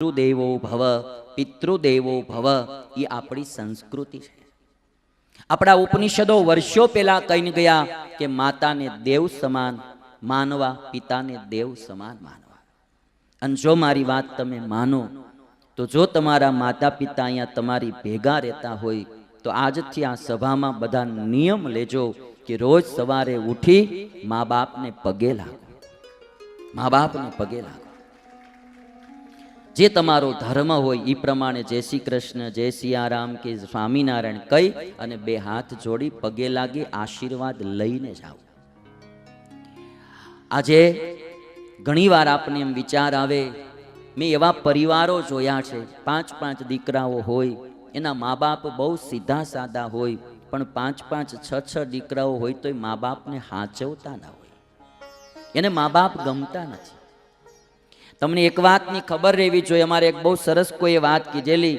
પિતૃદેવો ભવ પિતૃદેવો ભવ એ આપણી સંસ્કૃતિ છે. આપણા ઉપનિષદો વર્ષો પહેલા કહીને ગયા કે માતાને દેવ સમાન માનવા, પિતાને દેવ સમાન માનવા. અને જો મારી વાત તમે માનો, તો જો તમારા માતા પિતા અહીંયા તમારી ભેગા રહેતા હોય, તો આજથી આ સભામાં બધા નિયમ લેજો કે રોજ સવારે ઉઠી મા બાપને પગે લાગો. મા બાપને પગે લાગો. જે તમારો ધર્મ હોય એ પ્રમાણે જય શ્રી કૃષ્ણ, જય સિયારામ કે સ્વામિનારાયણ કહી અને બે હાથ જોડી પગે લાગી આશીર્વાદ લઈને જાઓ. આજે ઘણીવાર આપને એમ વિચાર આવે, મેં એવા પરિવારો જોયા છે, પાંચ પાંચ દીકરાઓ હોય, એના મા બાપ બહુ સીધા સાદા હોય, પણ પાંચ પાંચ છ છ દીકરાઓ હોય તોય મા બાપને હાચવતા ના હોય. એને મા બાપ ગમતા નથી. તમને એક વાતની ખબર રહેવી જોઈએ. અમારે એક બહુ સરસ કોઈ વાત કીધેલી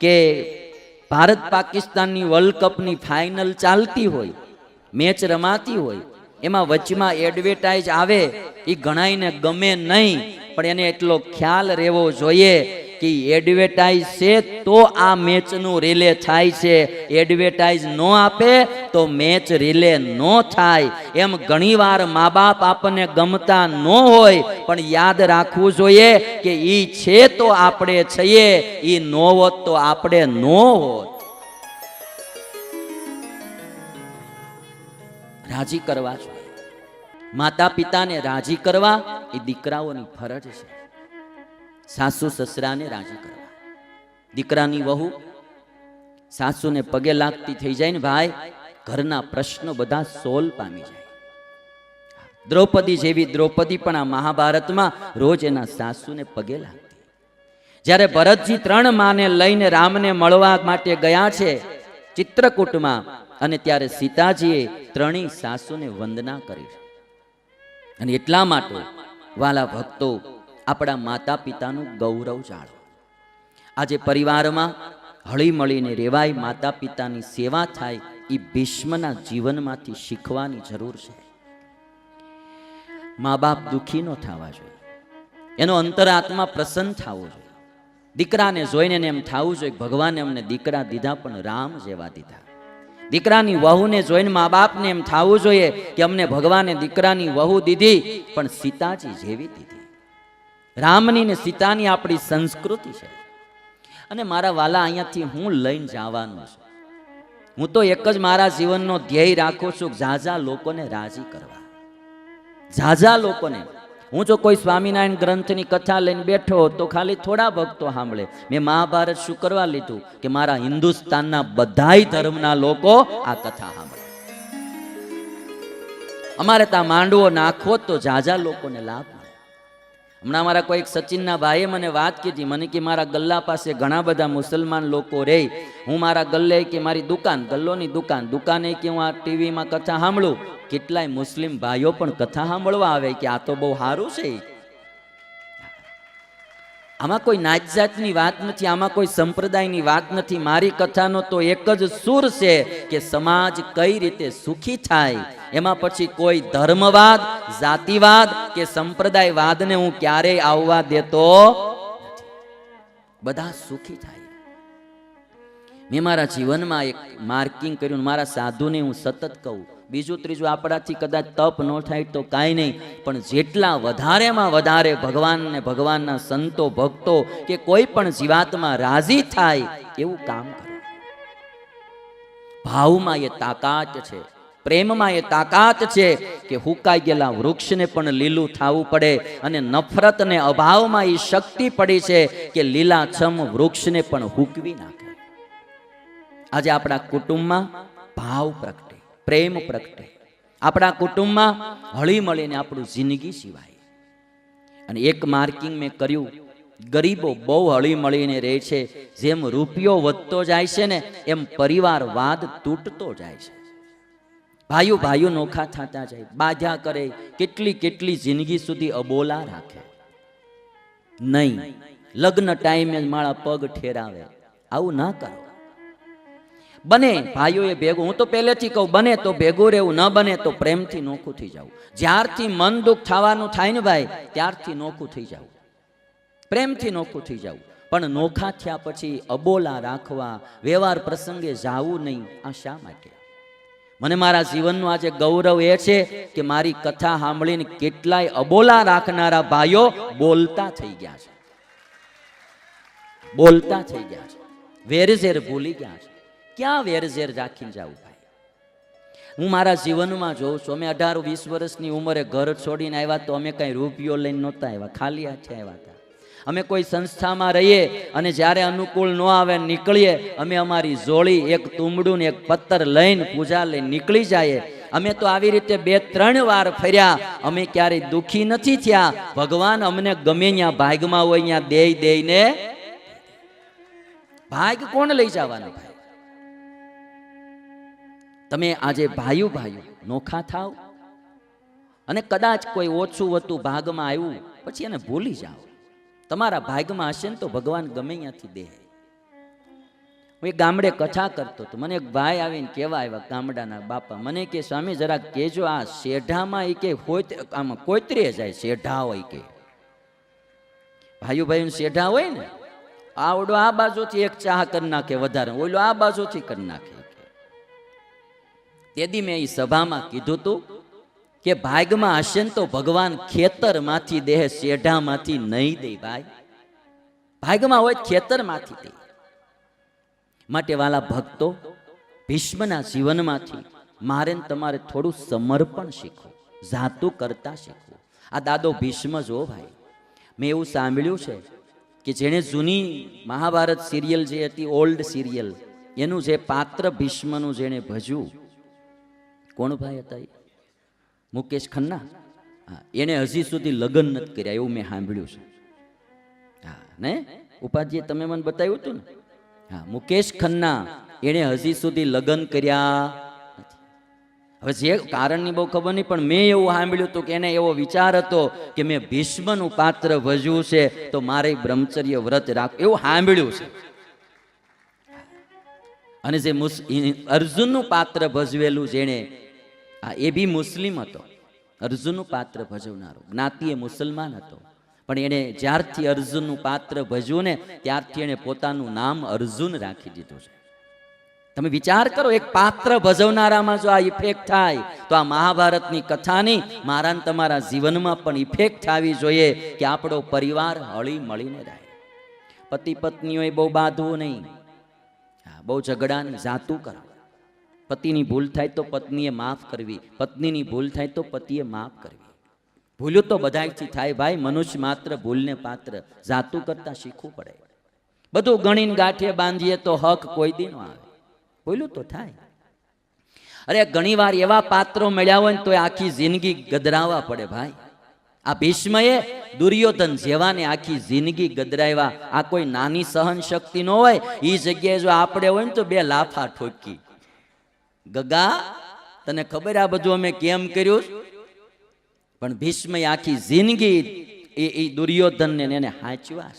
કે ભારત પાકિસ્તાનની વર્લ્ડ કપની ફાઇનલ ચાલતી હોય મેચ રમાતી હોય, એમાં વચમાં એડવર્ટાઇઝ આવે, એ ઘણાઈને ગમે નહીં, પણ એને એટલો ખ્યાલ રહેવો જોઈએ કે એડવર્ટાઇઝ છે તો આ મેચનું રિલે થાય છે. એડવર્ટાઇઝ ન આપે તો મેચ રિલે ન થાય. એમ ઘણીવાર મા બાપ આપણને ગમતા ન હોય, પણ યાદ રાખવું જોઈએ કે ઈ છે તો આપણે છીએ, ઈ ન હોત તો આપણે ન હોત. રાજી કરવા જોઈએ. માતા પિતાને રાજી કરવા એ દીકરાઓની ફરજ છે. સાસુ સસરાને રાજી કરવા. દીકરાની વહુ સાસુને પગે લાગતી થઈ જાય ને ભાઈ, ઘરના પ્રશ્નો બધા સોલ પામી જાય. દ્રૌપદી જેવી દ્રૌપદી પણ આ મહાભારતમાં રોજ એના સાસુને પગે લાગતી. જ્યારે ભરતજી ત્રણ માને લઈને રામને મળવા માટે ગયા છે, ચિત્રકૂટમાં, અને ત્યારે સીતાજીએ ત્રણેય સાસુને વંદના કરી. અને એટલા માટે વાલા ભક્તો આપણા માતા પિતાનું ગૌરવ જાળવો. આજે પરિવારમાં હળી મળીને રેવાય માતા પિતાની સેવા થાય એ ભીષ્મના જીવનમાંથી શીખવાની જરૂર છે. મા બાપ દુઃખી ન થવા જોઈએ. એનો અંતરાત્મા પ્રસન્ન થવો જોઈએ. દીકરાને જોઈને એમ થવું જોઈએ, ભગવાને અમને દીકરા દીધા પણ રામ જેવા દીધા. દીકરાની વહુને જોઈને મા બાપને એમ થવું જોઈએ કે અમને ભગવાને દીકરાની વહુ દીધી પણ સીતાજી જેવી દીધી. રામની ને સીતાની આપણી સંસ્કૃતિ છે. અને મારા વાલા અહીંયાથી હું લઈને જવાનો છું. હું તો એક જ મારા જીવનનો ધ્યેય રાખું છું ઝાઝા લોકોને રાજી કરવા. ઝાઝા લોકોને. હું જો કોઈ સ્વામિનારાયણ ગ્રંથની કથા લઈને બેઠો તો ખાલી થોડા ભક્તો સાંભળે. મેં મહાભારત શું કરવા લીધું? કે મારા હિન્દુસ્તાનના બધાય ધર્મના લોકો આ કથા સાંભળે. અમારે ત્યાં માંડવો નાખવો તો ઝાઝા લોકોને લાભ હમણાં મારા કોઈક સચિનના ભાઈએ મને વાત કીધી, મને કે મારા ગલ્લા પાસે ઘણા બધા મુસલમાન લોકો રહે હું મારા ગલ્લે કે મારી દુકાન, ગલ્લોની દુકાન, દુકાને કે હું આ ટીવીમાં કથા સાંભળું. કેટલાય મુસ્લિમ ભાઈઓ પણ કથા સાંભળવા આવે કે આ તો બહુ સારું છે. આમાં કોઈ નાજાતની વાત નથી, આમાં કોઈ સંપ્રદાયની વાત નથી. મારી કથાનો તો એક જ સુર છે કે સમાજ કઈ રીતે સુખી થાય. એમાં પછી કોઈ ધર્મવાદ, જાતિવાદ કે સંપ્રદાયવાદને હું ક્યારેય આવવા દેતો બધા સુખી થાય. મેં મારા જીવનમાં એક માર્કિંગ કર્યું મારા સાધુને હું સતત કહું. બીજું ત્રીજું આપણાથી કદાચ તપ ન થાય તો કાંઈ નહીં, પણ જેટલા વધારેમાં વધારે ભગવાનને ભગવાનના સંતો, ભક્તો કે કોઈ પણ જીવાતમાં રાજી થાય, એવું કામ કરો. ભાવમાં એ તાકાત છે, પ્રેમમાં એ તાકાત છે કે હુકાઈ ગયેલા વૃક્ષને પણ લીલું થવું પડે અને નફરત ને અભાવમાં એ શક્તિ પડી છે કે લીલાછમ વૃક્ષને પણ હુકવી નાખે. આજે આપણા કુટુંબમાં ભાવ પ્રગટે પ્રેમ પ્રગટે. આપણા કુટુંબમાં હળી મળીને આપણું જિંદગી સિવાય અને એક માર્કિંગ મેં કર્યું. ગરીબો બહુ હળી મળીને રહે છે. જેમ રૂપિયો વધતો જાય છે ને, એમ પરિવારવાદ તૂટતો જાય છે. ભાઈઓ ભાઈઓ નોખા થતા જાય. બાધ્યા કરે. કેટલી કેટલી જિંદગી સુધી અબોલા રાખે. નહીં. લગ્ન ટાઈમે મારા પગ ઠેરાવે. આવું ના કરો. બને, ભાઈઓએ ભેગું. હું તો પહેલેથી કહું, બને તો ભેગું રહેવું, ન બને તો પ્રેમથી નોખું થઈ જવું. જ્યારથી મન દુઃખ થવાનું થાય ને ભાઈ, ત્યારથી નોખું થઈ જવું. પ્રેમથી નોખું થઈ જવું. પણ નોખા થયા પછી અબોલા રાખવા, વ્યવહાર પ્રસંગે જાવું નહીં, આ શા માટે? મને મારા જીવનનું આજે ગૌરવ એ છે કે મારી કથા સાંભળીને કેટલાય અબોલા રાખનારા ભાઈઓ બોલતા થઈ ગયા છે. બોલતા થઈ ગયા છે. વેરઝેર ભૂલી ગયા છે. ક્યાં વેરઝેર રાખીને જાવું ભાઈ? હું મારા જીવનમાં જોઉં છું. અમે અઢાર, વીસ વર્ષની ઉંમરે ઘર છોડીને આવ્યા તો અમે કંઈ રૂપિયો લઈને નહોતા આવ્યા. ખાલી હાથે આવ્યા હતા. અમે કોઈ સંસ્થામાં રહીએ અને જ્યારે અનુકૂળ ન આવે નીકળીએ, અમે અમારી જોડી એક તુંબડું ને એક પત્તર લઈને પૂજા લઈને નીકળી જઈએ. અમે તો આવી રીતે બે, ત્રણ વાર ફર્યા. અમે ક્યારેય દુખી નથી થયા. ભગવાન અમને ગમે ત્યાં ભાગમાં હોય, ત્યાં દે દઈને ભાગ કોણ લઈ જવાના ભાઈ? તમે આજે ભાઈઓ ભાઈઓ નોખા થાવ? અને કદાચ કોઈ ઓછું વતું ભાગમાં આવ્યું, પછી એને ભૂલી જાઓ. તમારા ભાગમાં હશે ને તો ભગવાન ગમે ત્યાંથી દે. હું એક ગામડે કથા કરતો હતો. મને એક ભાઈ આવીને કહેવા આવ્યા ગામડાના બાપા, મને કે સ્વામી જરા કેજો આ શેઢામાં એ કે હોય આમાં કોતરે જાય, શેઢા હોય કે. ભાઈઓ ભાઈઓ શેઢા હોય ને, આવડો આ બાજુથી એક ચાહ કરી નાખે વધારે. ઓલો આ બાજુથી કરી નાખે. તેથી મેં એ સભામાં કીધું તું કે ભાગમાં હશે ને તો ભગવાન ખેતરમાંથી દેહ શેઢામાંથી નહીં દે ભાઈ. ભાગમાં હોય ખેતરમાંથી દે. માટે વાલા ભક્તો, ભીષ્મના જીવનમાંથી મારે તમારે થોડું સમર્પણ શીખવું, જાતું કરતા શીખવું. આ દાદો ભીષ્મ જો ભાઈ, મેં એવું સાંભળ્યું છે કે જેણે જૂની મહાભારત સિરિયલ જે હતી, ઓલ્ડ સિરિયલ, એનું જે પાત્ર ભીષ્મનું જેણે ભજ્યું કોણ ભાઈ હતા એ? મુકેશ ખન્ના? હા એને હજી સુધી લગ્ન નથી કર્યા, એવું મેં સાંભળ્યું છે. હા, ને? ઉપાધ્યાય, તમે મને બતાવ્યું હતું ને? હા, મુકેશ ખન્ના, એણે હજી સુધી લગ્ન કર્યા હવે જે કારણની બહુ ખબર નહીં, પણ મેં એવું સાંભળ્યું હતું કે એને એવો વિચાર હતો કે મેં ભીષ્મનું પાત્ર ભજવું છે, તો મારે બ્રહ્મચર્ય વ્રત રાખ, એવું સાંભળ્યું છે. અને જે મુસ અર્જુનનું પાત્ર ભજવેલું જેણે આ એ બી મુસ્લિમ હતો. અર્જુનનું પાત્ર ભજવનારો. જ્ઞાતિએ મુસલમાન હતો. પણ એણે જ્યારથી અર્જુનનું પાત્ર ભજવું ને, ત્યારથી એણે પોતાનું નામ અર્જુન રાખી દીધું છે. તમે વિચાર કરો, એક પાત્ર ભજવનારામાં જો આ ઇફેક્ટ થાય, તો આ મહાભારતની કથાની મારા તમારા જીવનમાં પણ ઇફેક્ટ થવી જોઈએ કે આપણો પરિવાર હળી મળીને રહે. પતિ પત્નીઓએ બહુ બાંધવું નહીં. બહુ ઝઘડાની જાતું કરાવ. પતિની ભૂલ થાય તો પત્નીએ માફ કરવી. પત્નીની ભૂલ થાય તો પતિએ માફ કરવી. ભૂલું તો બધાથી થાય. ભાઈ, મનુષ્ય માત્ર ભૂલને પાત્ર જાતું કરતા શીખવું પડે. બધું ગણીને ગાંઠે બાંધીએ તો હક કોઈ દી આવે. ભૂલું તો થાય. અરે, ઘણીવાર એવા પાત્રો મળ્યા હોય ને તો આખી જિંદગી ગદરાવા પડે ભાઈ. આ ભીષ્મએ દુર્યોધન જેવાને આખી જિંદગી ગદરાવ્યા આ કોઈ નાની સહન શક્તિ ન હોય. એ જગ્યાએ જો આપણે હોય ને તો બે લાફા ઠોકી. ગગા, તને ખબર આ બધું અમે કેમ કર્યું? પણ ભીષ્મ આખી જિંદગી એ એ દુર્યોધનને એને હાંચવા.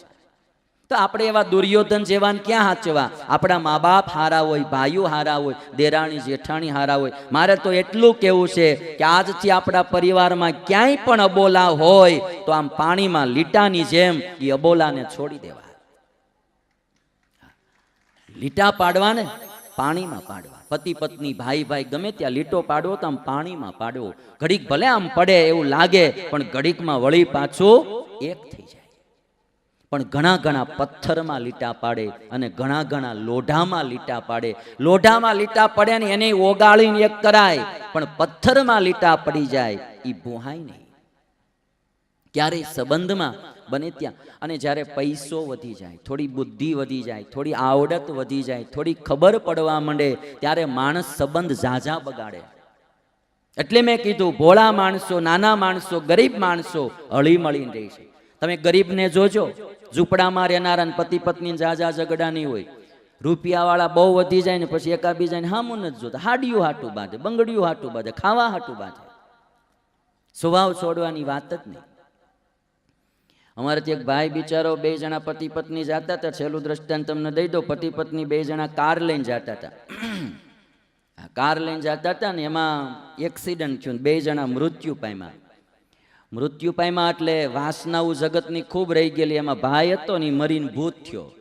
તો આપણે એવા દુર્યોધન જેવાને ક્યાં હાચવા? આપણા મા બાપ હારા હોય, ભાઈઓ હારા હોય, દેરાણી, જેઠાણી હારા હોય. મારે તો એટલું કેવું છે કે આજથી આપણા પરિવારમાં ક્યાંય પણ અબોલા હોય, તો આમ પાણીમાં લીટાની જેમ એ અબોલાને છોડી દેવા. લીટા પાડવા ને પાણીમાં પાડવા. પતિ પત્ની, ભાઈ ભાઈ, ગમે ત્યાં લીટો પાડવો તો આમ પાણીમાં પાડવો ઘડીક ભલે આમ પડે એવું લાગે, પણ ઘડીકમાં વળી પાછું એક થઈ જાય. પણ ઘણા ઘણા પથ્થરમાં લીટા પાડે અને ઘણા ઘણા લોઢામાં લીટા પાડે. લોઢામાં લીટા પડે ને એને ઓગાળીને એક કરાય, પણ પથ્થરમાં લીટા પડી જાય એ ભૂહાય નહીં. ક્યારેય સંબંધમાં બને ત્યાં. અને જ્યારે પૈસો વધી જાય, થોડી બુદ્ધિ વધી જાય, થોડી આવડત વધી જાય, થોડી ખબર પડવા માંડે, ત્યારે માણસ સંબંધ ઝાઝા બગાડે. એટલે મેં કીધું, ભોળા માણસો, નાના માણસો, ગરીબ માણસો હળીમળીને રહે છે. તમે ગરીબને જોજો, ઝૂંપડામાં રહેનારા પતિ પત્ની ઝાઝા ઝઘડા નહીં હોય. રૂપિયાવાળા બહુ વધી જાય ને પછી એકાબીજાને હામું નથી જોતા. હાડિયું હાટું બાંધે, બંગડિયું હાટું બાંધે, ખાવા હાટું બાંધે. સ્વભાવ છોડવાની વાત જ નહીં. અમારે એક ભાઈ બિચારો બે જણા પતિ પત્ની જતા હતા. છેલ્લું દ્રષ્ટાંત તમને દઈ દો પતિ પત્ની બે જણા કાર લઈને જતા હતા. કાર લઈને જતા હતા ને એમાં એક્સિડન્ટ થયું બે જણા મૃત્યુ પામ્યા. મૃત્યુ પામ્યા એટલે વાસનાઓ જગતની ખૂબ રહી ગયેલી. એમાં ભાઈ હતો ને મરીને ભૂત થયો.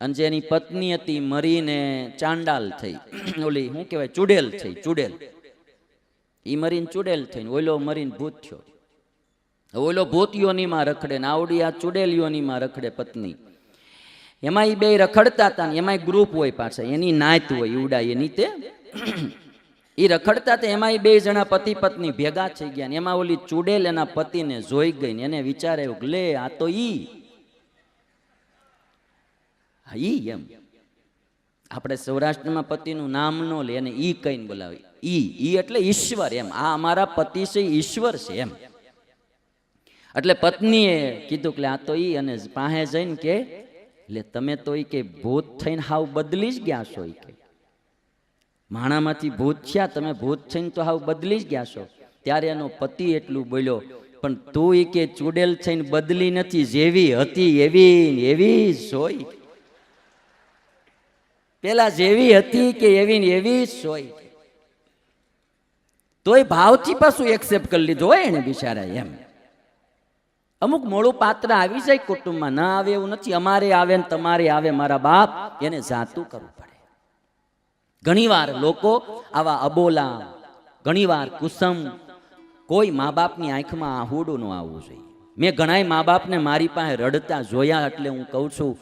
અને જેની પત્ની હતી મરીને ચાંડાલ થઈ. ઓલી, શું કહેવાય? ચુડેલ થઈ, ચુડેલ. ઈ મરીને ચુડેલ થઈને ઓલો મરીને ભૂત થયો. ઓલો ભૂત રખડે ને આવડી આ ચુડેલ રખડે પત્ની. એમાં એ બે રખડતા હતા ને એમાં ગ્રુપ હોય પાછા. એની નાત હોય ઉડા એની તે. એ રખડતા હતા એમાં બે જણા પતિ પત્ની ભેગા થઈ ગયા ને એમાં ઓલી ચુડેલ એના પતિને જોઈ ગઈ ને એને વિચાર લે, આ તો ઈ. ઈ એમ. આપણે સૌરાષ્ટ્રમાં પતિનું નામ ન લે, એને ઈ કહીને બોલાવે. ઈ ઈ એટલે ઈશ્વર એમ. આ અમારા પતિ છે, ઈશ્વર છે એમ. એટલે પત્નીએ કીધું કે આ તો ઈ અને પાસે જઈને કે એટલે તમે તો ઈ કે ભૂત થઈને હાવ બદલી જ ગયા છો ઈ કે. માણામાંથી ભૂત થયા, તમે ભૂત થઈને તો હાવ બદલી જ ગયા છો. ત્યારે એનો પતિ એટલું બોલ્યો, પણ તું ઈ કે ચૂડેલ થઈને બદલી નથી, જેવી હતી એવી એવી સોય પેલા જેવી હતી કે એવી ને એવી સોય તોય ભાવથી પાછું એક્સેપ્ટ કરી લીધો હોય ને બિચારા એમ. અમુક મોડું પાત્ર આવી જાય, કુટુંબમાં ના આવે એવું નથી. અમારે આવે ને તમારે આવે, મારા બાપ, એને જાતું કરવું પડે. ઘણીવાર લોકો આવા અબોલા, ઘણીવાર કુસમ, કોઈ મા બાપની આંખમાં આહુડું ન આવવું જોઈએ. મેં ઘણાય મા બાપને મારી પાસે રડતા જોયા એટલે હું કહું છું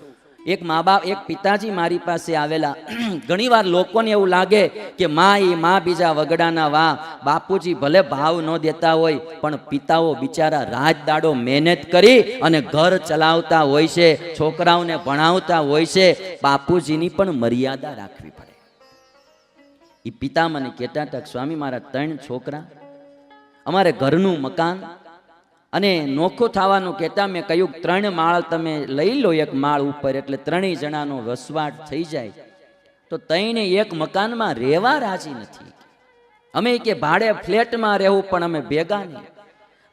એક મા બાપ એક પિતાજી મારી પાસે આવેલા. ઘણીવાર લોકોને એવું લાગે કે મા એ મા બીજા વગડાના વા. બાપુજી ભલે ભાવ ન દેતા હોય, પણ પિતાઓ બિચારા રાત દાડો મહેનત કરી અને ઘર ચલાવતા હોય છે, છોકરાઓને ભણાવતા હોય છે. બાપુજીની પણ મર્યાદા રાખવી પડે. એ પિતા મને કહેતા હતા સ્વામી, મારા ત્રણ છોકરા, અમારે ઘરનું મકાન અને નોખું થવાનું કહેતા મેં કહ્યું, ત્રણ માળ તમે લઈ લો એક માળ ઉપર, એટલે ત્રણેય જણાનો વસવાટ થઈ જાય. તો તઈને એક મકાનમાં રહેવા રાજી નથી. અમે કે, ભાડે ફ્લેટમાં રહેવું, પણ અમે ભેગા નહીં.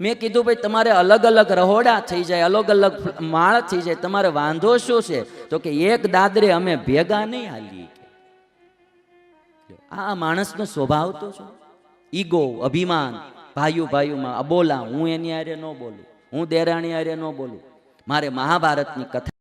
મેં કીધું, ભાઈ, તમારે અલગ અલગ રહોડા થઈ જાય, અલગ અલગ માળ થઈ જાય, તમારે વાંધો શું છે? તો કે, એક દાદરે અમે ભેગા નહીં હાલીએ. આ માણસનો સ્વભાવ તો છે. ઈગો, અભિમાન ભાઈઓ ભાઈઓમાં અબોલા હું એની આરે ન બોલું, હું દેરાણી આરે ન બોલું. મારે મહાભારતની કથા